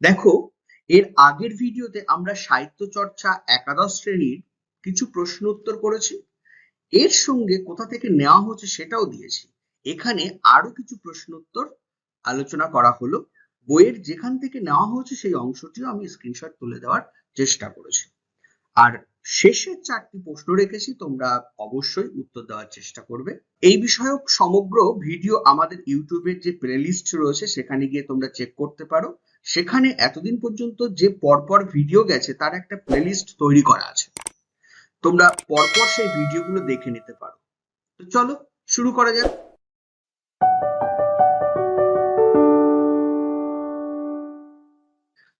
দেখো, এর আগের ভিডিওতে আমরা সাহিত্য চর্চা একাদশ শ্রেণির কিছু প্রশ্ন উত্তর করেছি। এর সঙ্গে কোথা থেকে নেওয়া হচ্ছে সেটাও দিয়েছি। এখানে আরও কিছু প্রশ্ন উত্তর আলোচনা করা হলো। বইয়ের যেখান থেকে নেওয়া হয়েছে সেই অংশটিও আমি স্ক্রিনশট তুলে দেওয়ার চেষ্টা করেছি। আর শেষের চারটি প্রশ্ন রেখেছি, তোমরা অবশ্যই উত্তর দেওয়ার চেষ্টা করবে। এই বিষয়ক সমগ্র ভিডিও আমাদের ইউটিউবের যে প্লেলিস্ট রয়েছে, সেখানে গিয়ে তোমরা চেক করতে পারো। সেখানে এতদিন পর্যন্ত যে পরপর ভিডিও গেছে, তার একটা প্লেলিস্ট তৈরি করা আছে। তোমরা পরপর সেই ভিডিওগুলো দেখে নিতে পারো। তো চলো, শুরু করা যাক।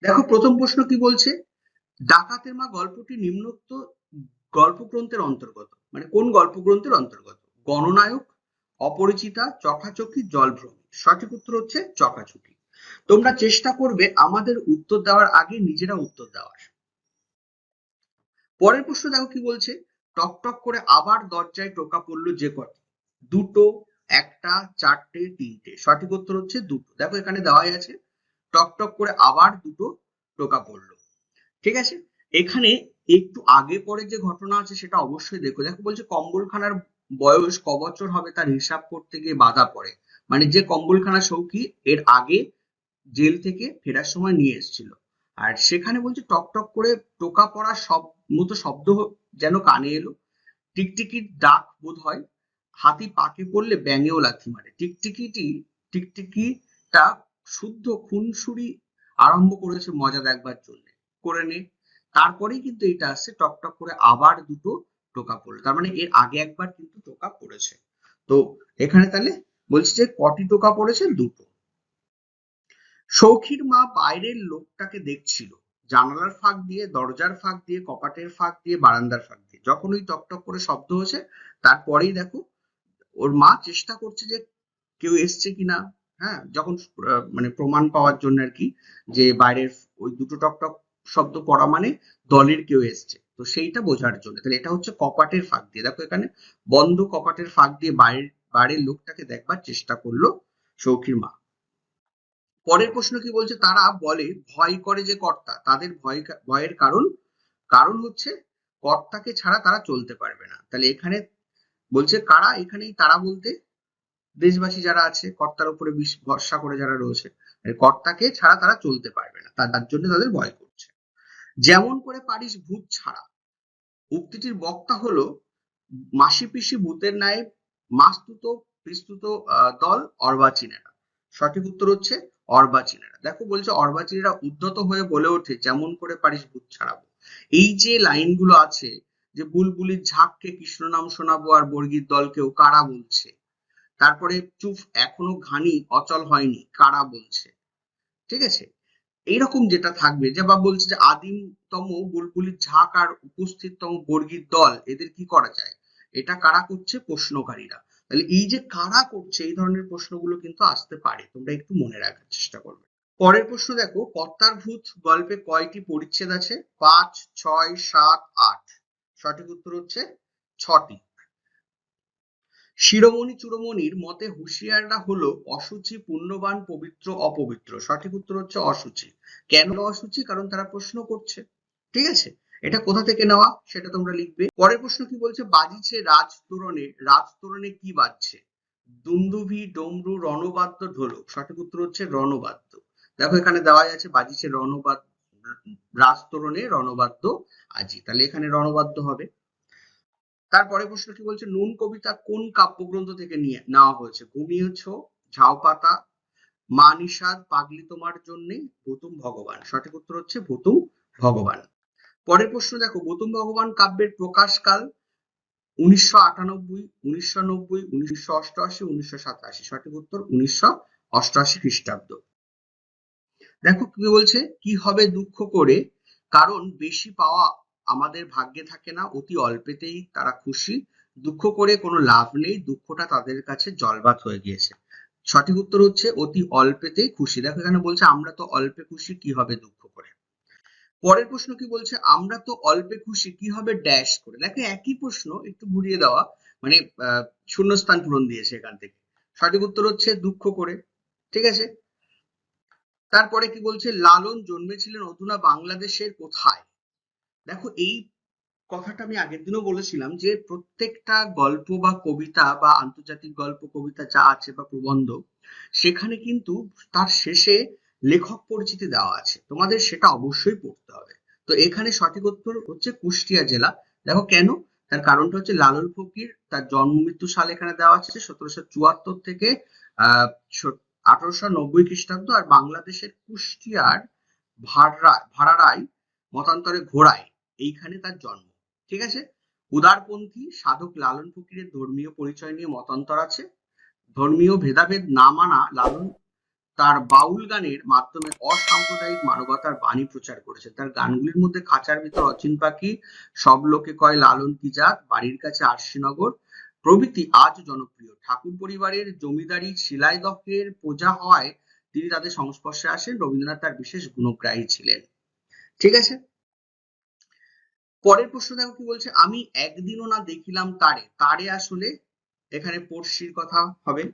দেখো, প্রথম প্রশ্ন কি বলছে? ডাকাতের মা গল্পটি নিম্নোক্ত গল্পগ্রন্থের অন্তর্গত। মানে কোন গল্পগ্রন্থের অন্তর্গত? গণনায়ক, অপরিচিতা, চকাচকি, জলভ্রমী। সঠিক উত্তর হচ্ছে চকাচকি। তোমরা চেষ্টা করবে আমাদের উত্তর দেওয়ার আগে নিজেরা উত্তর দেওয়ার। পরের প্রশ্ন দেখো কি বলছে? টক টক করে আবার দরজায় টোকা পড়ল যে কটি? দুটো, একটা, চারটে, তিনটে। সঠিক উত্তর হচ্ছে দুটো। দেখো এখানে দেওয়াই আছে। টক টক করে আবার দুটো টোকা পড়ল। ঠিক আছে? এখানে একটু আগে পরে যে ঘটনা আছে সেটা অবশ্যই দেখো। দেখো বলছে কম্বলখানার বয়স ক বছর হবে তার হিসাব করতে গিয়ে বাধা পড়ে। মানে যে কম্বলখানা সৌকি এর আগে জেল থেকে ফেরার সময় নিয়ে এসেছিল। আর সেখানে বলছে টক টক করে টোকা পড়া সব মতো শব্দ যেন কানে এলো। টিকটিকির ডাক বোধ হয় হাতি পাকে পড়লে ব্যাঙেও লাথি মারে। টিকটিকিটি, টিকটিকিটা শুদ্ধ খুনসুরি আরম্ভ করেছে মজা দেখবার জন্য। করে নে। তারপরেই কিন্তু এটা আসছে টক টক করে আবার দুটো টোকা পড়ল। তার মানে এর আগে একবার কিন্তু টোকা পড়েছে। তো এখানে তাহলে বলছি যে কটি টোকা পড়েছে? দুটো। সৌখীর মা বাইরের লোকটাকে দেখছিল। জানালার ফাঁক দিয়ে, দরজার ফাঁক দিয়ে, কপাটের ফাঁক দিয়ে, বারান্দার ফাঁক দিয়ে। যখন ওই টকটক করে শব্দ হয়েছে, তারপরেই দেখো, ওর মা চেষ্টা করছে যে কেউ এসছে কিনা। হ্যাঁ যখন মানে প্রমাণ পাওয়ার জন্য আর কি, যে বাইরের ওই দুটো টকটক শব্দ করা মানে দলের কেউ এসছে। তো সেইটা বোঝার জন্য। তাহলে এটা হচ্ছে কপাটের ফাঁক দিয়ে। দেখো এখানে বন্ধ কপাটের ফাঁক দিয়ে বাইরের বাইরের লোকটাকে দেখবার চেষ্টা করল সৌখীর মা। পরের প্রশ্ন কি বলছে? তারা বলে, ভয় করে যে কর্তা। তাদের ভয় ভয়ের কারণ কারণ হচ্ছে কর্তাকে ছাড়া তারা চলতে পারবে না। তাহলে এখানে বলছে, কারা এখানেই তারা বলতে? দেশবাসী যারা আছে, কর্তার উপরে ভরসা করে যারা রয়েছে কর্তাকে ছাড়া তারা চলতে পারবে না। তার জন্য তাদের ভয় যেমন করে পারিস ভূত ছাড়া। উক্তিটির বক্তা হলো মাসি পিসি ভূতের ন্যায় মাস্তুত বিস্তুত আহ, দল অর্বাচীনেরা সঠিক উত্তর হচ্ছে অর্বাচীনেরা দেখো বলছে অর্বাচীনেরা উদ্ধত হয়ে বলে ওঠে যেমন করে পারিস ভূত ছাড়াবো এই যে লাইনগুলো আছে যে বুলবুলির ঝাঁককে কৃষ্ণ নাম শোনাবো আর বর্গীর দলকেও কারা বলছে তারপরে চুপ এখনও ঘানি অচল হয়নি কারা বলছে ঠিক আছে? এইরকম যেটা থাকবে যে বা বলছে যে আদিমতম বুলবুলির ঝাঁক আর উপস্থিততম বর্গীর দল, এদের কি করা যায়? এটা কারা করছে? প্রশ্নকারীরা। তাহলে এই যে কারা করছে, এই ধরনের প্রশ্নগুলো কিন্তু আসতে পারে। তোমরা একটু মনে রাখার চেষ্টা করবে। পরের প্রশ্ন দেখো, কর্তার ভূত গল্পে কয়টি পরিচ্ছেদ আছে? পাঁচ, ছয়, সাত, আট। সঠিক উত্তর হচ্ছে ছটি। শিরোমণি চূড়োমণির মতে হুঁশিয়াররা হলো অসুচি, পুণ্যবান, পবিত্র, অপবিত্র। সঠিক উত্তর হচ্ছে অসুচি। কেন অসুচি? কারণ তারা প্রশ্ন করছে। ঠিক আছে? এটা কোথা থেকে নেওয়া? সেটা তোমরা লিখবে। পরের প্রশ্ন কি বলছে? বাজিছে রাজ তোরণে রাজ তোরণে কি বাজছে? দুন্দুভি ডমরু, রণবাদ্য ঢোলক। সঠিক উত্তর হচ্ছে রণবাদ্য। দেখো এখানে দেওয়া আছে, বাজিছে রণবাদ্য রাজ তোরণে রণবাদ্য আজি। তাহলে এখানে রণবাদ্য হবে। তারপরে প্রশ্ন কি বলছে? নুন কবিতা কোন কাব্যগ্রন্থ থেকে নিয়ে নেওয়া হয়েছে? ঘুমিয়েছ, ঝাউ পাতা, মা নিষাদ, পাগলি তোমার জন্যে, ভুতুম ভগবান। সঠিক উত্তর হচ্ছে ভুতুম ভগবান। পরের প্রশ্ন দেখো, ভুতুম ভগবান কাব্যের প্রকাশকাল উনিশশো আটানব্বই, উনিশশো নব্বই, উনিশশো অষ্টআশি উনিশশো সাতাশি সঠিক উত্তর উনিশশো অষ্টআশি খ্রিস্টাব্দ। দেখো কি বলছে? কি হবে দুঃখ করে? কারণ বেশি পাওয়া আমাদের ভাগ্যে থাকে না, অতি অল্পেতেই তারা খুশি। দুঃখ করে কোনো লাভ নেই, দুঃখটা তাদের কাছে জলবাত হয়ে গিয়েছে। সঠিক উত্তর হচ্ছে অতি অল্পেতেই খুশি। দেখো এখানে বলছে, আমরা তো অল্পে খুশি, কি হবে দুঃখ করে? পরের প্রশ্ন কি বলছে, আমরা তো অল্পে খুশি, কি হবে ড্যাশ করে? দেখো একই প্রশ্ন, একটু ঘুরিয়ে দেওয়া মানে শূন্যস্থান পূরণ দিয়েছে এখান থেকে। সঠিক উত্তর হচ্ছে দুঃখ করে। ঠিক আছে? তারপরে কি বলছে, লালন জন্মেছিলেন অধুনা বাংলাদেশের কোথায়? দেখো, এই কথাটা আমি আগের দিনও বলেছিলাম যে প্রত্যেকটা গল্প বা কবিতা বা আন্তর্জাতিক গল্প, কবিতা যা আছে বা প্রবন্ধ, সেখানে কিন্তু তার শেষে লেখক পরিচিতি দেওয়া আছে। তোমাদের সেটা অবশ্যই পড়তে হবে। তো এখানে সঠিক উত্তর হচ্ছে কুষ্টিয়া জেলা। দেখো কেন? তার কারণটা হচ্ছে লালন ফকির, তার জন্ম মৃত্যু সাল এখানে দেওয়া আছে সতেরোশো চুয়াত্তর থেকে, আহ আঠারোশো নব্বই খ্রিস্টাব্দ। আর বাংলাদেশের কুষ্টিয়ার ভাড়া ভাড়ারাই মতান্তরে ঘোড়ায়। এইখানে তার জন্ম। ঠিক আছে? উদারপন্থী, সাধক লালন ফকিরের ধর্মীয় পরিচয় নিয়ে মতান্তর আছে। ধর্মীয় ভেদাভেদ না মানা লালন তার বাউল গানের মাধ্যমে অসাম্প্রদায়িক মানবতার বাণী প্রচার করেছে। তার গানগুলির মধ্যে খাঁচার ভিতর অচিন পাখি, সব লোকে কয় লালন কি জাত, বাড়ির কাছে আরশিনগর। প্রভৃতি আজ জনপ্রিয়। ঠাকুর পরিবারের জমিদারি শিলাইদহের প্রজা হওয়ায় তিনি তাদের সংস্পর্শে আসেন। রবীন্দ্রনাথ তার বিশেষ গুণগ্রাহী ছিলেন। ঠিক আছে? পরের প্রশ্ন দেখো কি বলছে? আমি একদিনও না দেখিলাম তারে। তারে আসলে এখানে পড়শির কথা হবে।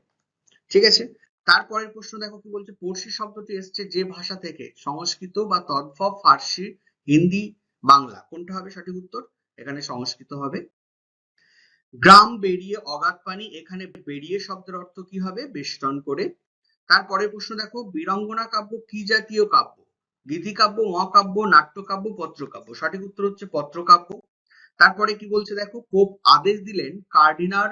ঠিক আছে? তারপরের প্রশ্ন দেখো কি বলছে? পড়শি শব্দটি এসছে যে ভাষা থেকে। সংস্কৃত বা তদ্ভব ফার্সি, হিন্দি, বাংলা। কোনটা হবে সঠিক উত্তর? এখানে সংস্কৃত হবে। গ্রাম বেরিয়ে অগাধ পানি, এখানে বেরিয়ে শব্দের অর্থ কি হবে? বেষ্টন করে। তারপরের প্রশ্ন দেখো, বীরঙ্গনা কাব্য কি জাতীয় কাব্য? গীতিকাব্য মহাকাব্য, নাট্যকাব্য, পত্রকাব্য। সঠিক উত্তর হচ্ছে পত্রকাব্য। তারপরে কি বলছে দেখো? পোপ আদেশ দিলেন কার্ডিনার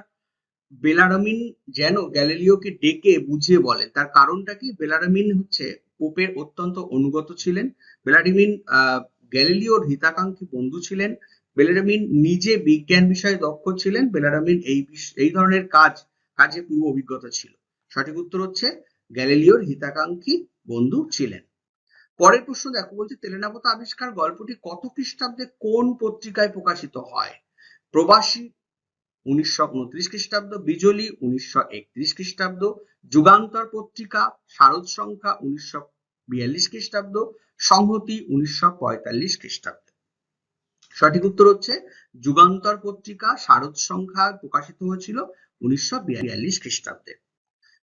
বেলারামিন যেন গ্যালিলিওকে ডেকে বুঝিয়ে বলেন। তার কারণটা কি? বেলারামিন হচ্ছে পোপের অত্যন্ত অনুগত ছিলেন। বেলারিমিন গ্যালিলিওর হিতাকাঙ্ক্ষী বন্ধু ছিলেন। বেলারামিন নিজে বিজ্ঞান বিষয়ে দক্ষ ছিলেন। বেলারামিন এই এই ধরনের কাজ, কাজে পূর্ব অভিজ্ঞতা ছিল। সঠিক উত্তর হচ্ছে গ্যালিলিওর হিতাকাঙ্ক্ষী বন্ধু ছিলেন। পরের প্রশ্ন দেখো, বলছে তেলেনাপথ আবিষ্কার গল্পটি কত খ্রিস্টাব্দে কোন পত্রিকায় প্রকাশিত হয়? প্রবাসী উনিশশো উনত্রিশ খ্রিস্টাব্দ, বিজলি উনিশশো একত্রিশ খ্রিস্টাব্দ, যুগান্তর পত্রিকা শারদ সংখ্যা উনিশশো বিয়াল্লিশ খ্রিস্টাব্দ, সংহতি উনিশশো পঁয়তাল্লিশ খ্রিস্টাব্দ। সঠিক উত্তর হচ্ছে যুগান্তর পত্রিকা শারদ সংখ্যা প্রকাশিত হয়েছিল উনিশশো বিয়াল্লিশ খ্রিস্টাব্দে।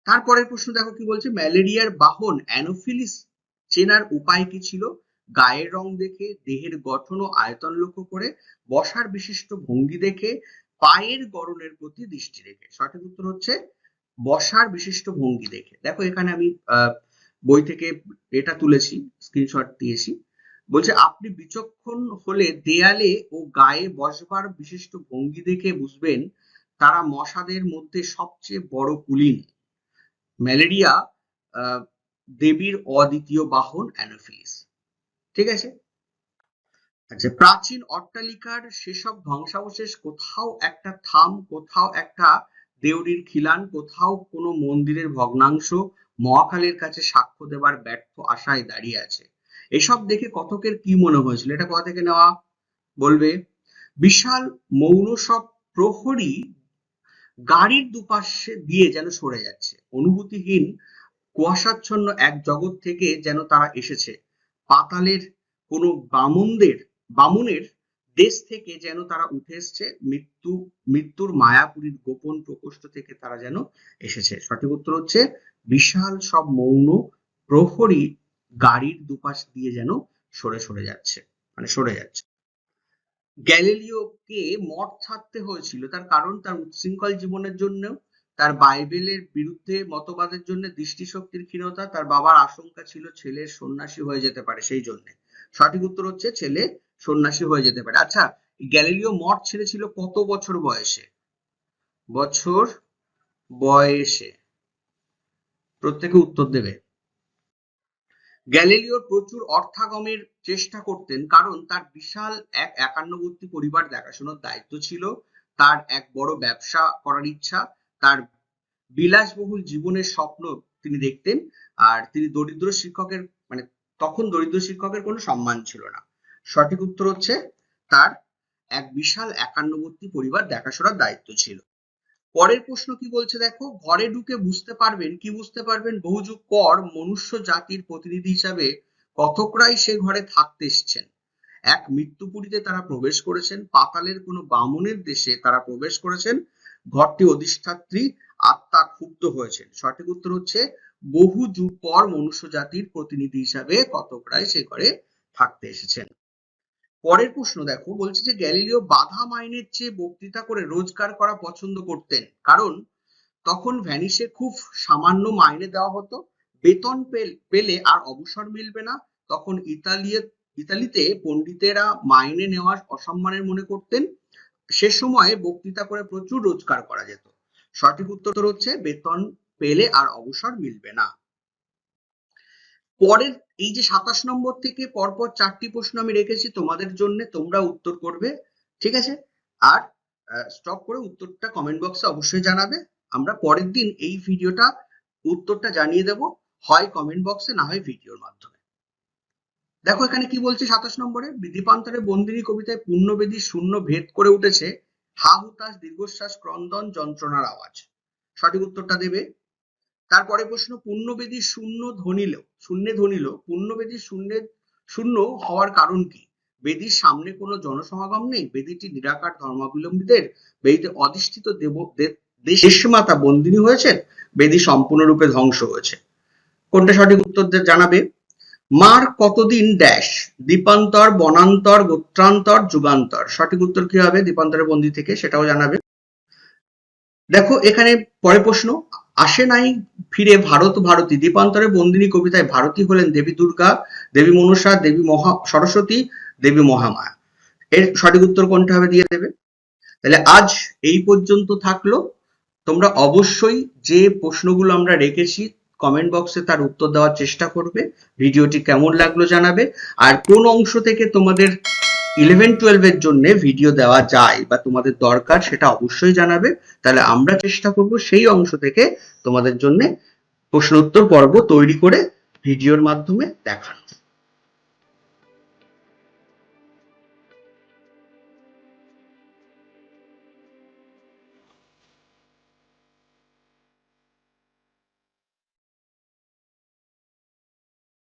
তারপরের প্রশ্ন দেখো কি বলছে, ম্যালেরিয়ার বাহন অ্যানোফিলিস চেনার উপায় কি ছিল? গায়ের রং দেখে, দেহের গঠন ও আয়তন লক্ষ্য করে, বসার বিশিষ্ট ভঙ্গি দেখে, পায়ের গড়নের প্রতি দৃষ্টি রেখে। সঠিক উত্তর হচ্ছে বসার বিশিষ্ট ভঙ্গি দেখে। দেখো, এখানে আমি বই থেকে এটা তুলেছি স্ক্রিনশট দিয়েছি। বলছে, আপনি বিচক্ষণ হলে দেয়ালে ও গায়ে বসবার বিশিষ্ট ভঙ্গি দেখে বুঝবেন তারা মশাদের মধ্যে সবচেয়ে বড় কুলিন। ম্যালেরিয়া দেবীর অদ্বিতীয় বাহন অ্যানোফিলিস। ঠিক আছে? আচ্ছা প্রাচীন অট্টালিকার সেসব ধ্বংসাবশেষ কোথাও একটা থাম, কোথাও একটা দেউরির খিলান, কোথাও কোনো মন্দিরের ভগ্নাংশ মহাকালের কাছে সাক্ষ্য দেবার ব্যর্থ আশায় দাঁড়িয়ে আছে। এসব দেখে কতকের কি মনে হয়েছিল? এটা কোথা থেকে নেওয়া? বলবে, বিশাল মৌন সব প্রহরী গাড়ির দুপাশে দিয়ে যেন সরে যাচ্ছে। অনুভূতিহীন কুয়াশাচ্ছন্ন এক জগৎ থেকে যেন তারা এসেছে। পাতালের কোনো বামুনদের, বামুনের দেশ থেকে যেন তারা উঠে এসছে। মৃত্যু, মৃত্যুর মায়াপুরীর গোপন প্রকোষ্ঠ থেকে তারা যেন এসেছে। সঠিক উত্তর হচ্ছে বিশাল সব মৌন প্রহরী গাড়ির দুপাশ দিয়ে যেন সরে সরে যাচ্ছে মানে সরে যাচ্ছে। গ্যালিলিওকে মঠ ছাড়তে হয়েছিল। তার কারণ, তার উচ্ছৃঙ্খল জীবনের জন্য তার বাইবেলের বিরুদ্ধে মতবাদের জন্য দৃষ্টিশক্তির ক্ষীণতা, তার বাবার আশঙ্কা ছিল ছেলের সন্ন্যাসী হয়ে যেতে পারে সেই জন্য। সঠিক উত্তর হচ্ছে ছেলে সন্ন্যাসী হয়ে যেতে পারে। আচ্ছা গ্যালিলিও মঠ ছেড়েছিল কত বছর বয়সে? বছর বয়সে। প্রত্যেকে উত্তর দেবে। গ্যালিলিওর প্রচুর অর্থাগমের চেষ্টা করতেন, কারণ তার বিশাল এক একান্নবর্তী পরিবার দেখাশোনার দায়িত্ব ছিল। তার এক বড় ব্যবসা করার ইচ্ছা তার বিলাসবহুল জীবনের স্বপ্ন তিনি দেখতেন। আর তিনি দরিদ্র শিক্ষকের মানে তখন দরিদ্র শিক্ষকের কোনো সম্মান ছিল না। সঠিক উত্তর হচ্ছে তার এক বিশাল একান্নবর্তী পরিবার দেখাশোনার দায়িত্ব ছিল। পরের প্রশ্ন কি বলছে দেখো? ঘরে ঢুকে বুঝতে পারবেন, কি বুঝতে পারবেন? বহু যুগ পর মনুষ্য জাতির প্রতিনিধি হিসাবে কতকরাই সে ঘরে থাকতে এসছেন। এক মৃত্যুপুরীতে তারা প্রবেশ করেছেন, পাতালের কোনো বামুনের দেশে তারা প্রবেশ করেছেন ঘরটি অধিষ্ঠাত্রী, আত্মা ক্ষুব্ধ হয়েছেন। সঠিক উত্তর হচ্ছে, বহু যুগ পর মনুষ্য জাতির প্রতিনিধি হিসাবে কতক রায় সে ঘরে থাকতে এসেছেন। পরের প্রশ্ন দেখো, বলছে যে গ্যালিলিও বাধা মাইনের চেয়ে বক্তৃতা করে রোজগার করা পছন্দ করতেন। কারণ তখন ভ্যানিসে খুব সামান্য মাইনে দেওয়া হতো। বেতন পেল- পেলে আর অবসর মিলবে না। তখন ইতালিয়ে, ইতালিতে পণ্ডিতেরা মাইনে নেওয়ার অসম্মানের মনে করতেন। সে সময়ে বক্তৃতা করে প্রচুর রোজগার করা যেত। সঠিক উত্তর হচ্ছে বেতন পেলে আর অবসর মিলবে না। পরের এই যে সাতাশ নম্বর থেকে পরপর চারটি প্রশ্ন আমি রেখেছি, তোমাদের জন্য তোমরা উত্তর করবে, ঠিক আছে? আর স্টপ করে উত্তরটা কমেন্ট বক্সে অবশ্যই জানাবে। আমরা পরের দিন এই ভিডিওটা উত্তরটা জানিয়ে দেব। হয় কমেন্ট বক্সে না হয় ভিডিওর মাধ্যমে। দেখো এখানে কি বলছে সাতাশ নম্বরে? দীপান্তরে বন্দিনী কবিতায় পূর্ণবেদী শূন্য ভেদ করে উঠেছে হা হুতাশ দীর্ঘশ্বাস ক্রন্দন যন্ত্রণার আওয়াজ। সঠিক উত্তরটা দেবে? তারপরে প্রশ্ন, পূর্ণবেদী শূন্য ধ্বনিল, শূন্যে ধ্বনিল, পূর্ণবেদী শূন্যে শূন্য হওয়ার কারণ কি? বেদির সামনে কোনো জনসমাগম নেই? বেদিটি নিরাকার ধর্মাবলম্বীদের বেদিতে অধিষ্ঠিত দেব দেশমাতা বন্দিনী হয়েছেন? বেদি সম্পূর্ণরূপে ধ্বংস হয়েছে। কোনটা সঠিক উত্তর জানাবে? মার কতদিন ড্যাশ দীপান্তর, বনান্তর, গোত্রান্তর, যুগান্তর। সঠিক উত্তর কি হবে দীপান্তরের বন্দি থেকে সেটাও জানাবে। দেখো, এখানে পরে প্রশ্ন, আসে নাই ফিরে ভারত ভারতী। দীপান্তরে বন্দিনী কবিতায় ভারতী হলেন দেবী দুর্গা, দেবী মনসা, দেবী মহা, সরস্বতী, দেবী মহামায়া। এর সঠিক উত্তর কোনটা হবে দিয়ে দেবে? তাহলে আজ এই পর্যন্ত থাকল। তোমরা অবশ্যই যে প্রশ্নগুলো আমরা রেখেছি কমেন্ট বক্সে তার উত্তর দেওয়ার চেষ্টা করবে। ভিডিওটি কেমন লাগল জানাবে। আর কোন অংশ থেকে তোমাদের ইলেভেন টুয়েলভের জন্য ভিডিও দেওয়া যায় বা তোমাদের দরকার সেটা অবশ্যই জানাবে। তাহলে আমরা চেষ্টা করব সেই অংশ থেকে তোমাদের জন্য প্রশ্ন উত্তর পর্ব তৈরি করে ভিডিওর মাধ্যমে দেখানো